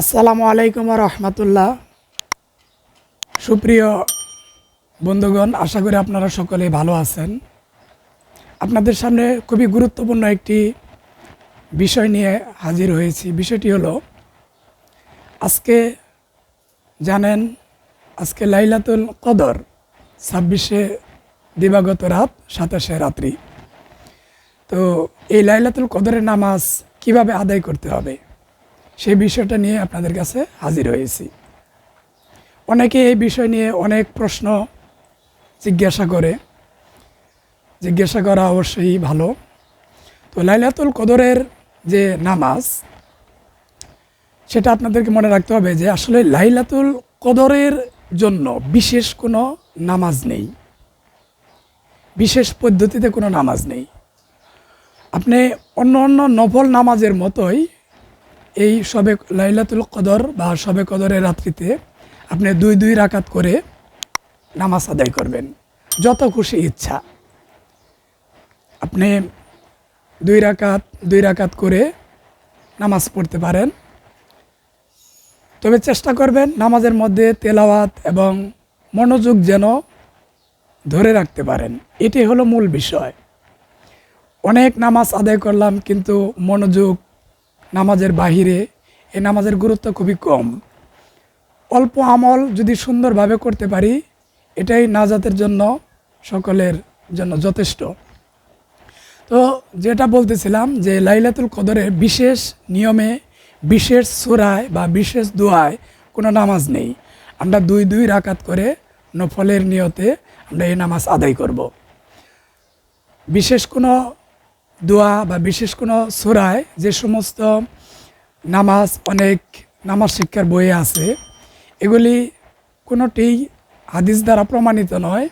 আসসালামু আলাইকুম রহমতুল্লাহ। সুপ্রিয় বন্ধুগণ, আশা করি আপনারা সকলে ভালো আছেন। আপনাদের সামনে খুবই গুরুত্বপূর্ণ একটি বিষয় নিয়ে হাজির হয়েছি। বিষয়টি হলো, আজকে জানেন, আজকে লাইলাতুল কদর, ছাব্বিশে দিবাগত রাত, সাতাশে রাত্রি। তো এই লাইলাতুল কদরের নামাজ কীভাবে আদায় করতে হবে? সেই বিষয়টা নিয়ে আপনাদের কাছে হাজির হয়েছি। অনেকে এই বিষয় নিয়ে অনেক প্রশ্ন জিজ্ঞাসা করে। জিজ্ঞাসা করা অবশ্যই ভালো। তো লাইলাতুল কদরের যে নামাজ, সেটা আপনাদেরকে মনে রাখতে হবে যে আসলে লাইলাতুল কদরের জন্য বিশেষ কোনো নামাজ নেই। বিশেষ পদ্ধতিতে কোনো নামাজ নেই। আপনি অন্য অন্য নফল নামাজের মতোই এই সবে লাইলাতুল কদর বা সবে কদরের রাত্রিতে আপনি দুই দুই রাকাত করে নামাজ আদায় করবেন। যত খুশি ইচ্ছা। আপনি দুই রাকাত দুই রাকাত করে নামাজ পড়তে পারেন। তবে চেষ্টা করবেন নামাজের মধ্যে তেলাওয়াত এবং মনোযোগ যেন ধরে রাখতে পারেন। এটি হলো মূল বিষয়। অনেক নামাজ আদায় করলাম কিন্তু মনোযোগ নামাজের বাহিরে এই নামাজের গুরুত্ব খুবই কম। অল্প আমল যদি সুন্দরভাবে করতে পারি, এটাই নাজাতের জন্য, সকলের জন্য যথেষ্ট। তো যেটা বলতেছিলাম যে লাইলাতুল কদরের বিশেষ নিয়মে, বিশেষ সুরায় বা বিশেষ দোয়ায় কোনো নামাজ নেই। আমরা দুই দুই রাকাত করে নফলের নিয়তে আমরা এই নামাজ আদায় করব। বিশেষ কোনো দোয়া বা বিশেষ কোনো সুরায় যে সমস্ত নামাজ, অনেক নামাজ শিক্ষার বইয়ে আছে, এগুলি কোনোটি হাদিস দ্বারা প্রমাণিত নয়।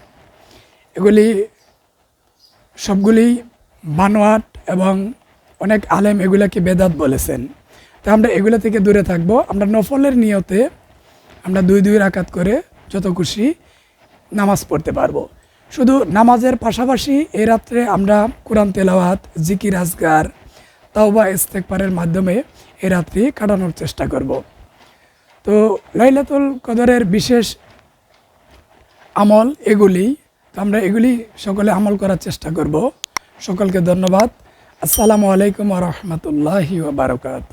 এগুলি সবগুলি বানোয়াট এবং অনেক আলেম এগুলাকে বেদাত বলেছেন। তো আমরা এগুলো থেকে দূরে থাকব। আমরা নফলের নিয়তে আমরা দুই দুই রাকাত করে যত খুশি নামাজ পড়তে পারব। শুধু নামাজের পাশাপাশি এই রাত্রে আমরা কোরআন তেলাওয়াত, জিকির, আজগার, তাওবা ইস্তেকবারের মাধ্যমে এই রাত্রি কাটানোর চেষ্টা করব। তো লাইলাতুল কদরের বিশেষ আমল এগুলি, তো আমরা এগুলি সকলে আমল করার চেষ্টা করব। সকলকে ধন্যবাদ। আসসালামু আলাইকুম রহমতুল্লাহি বারকাত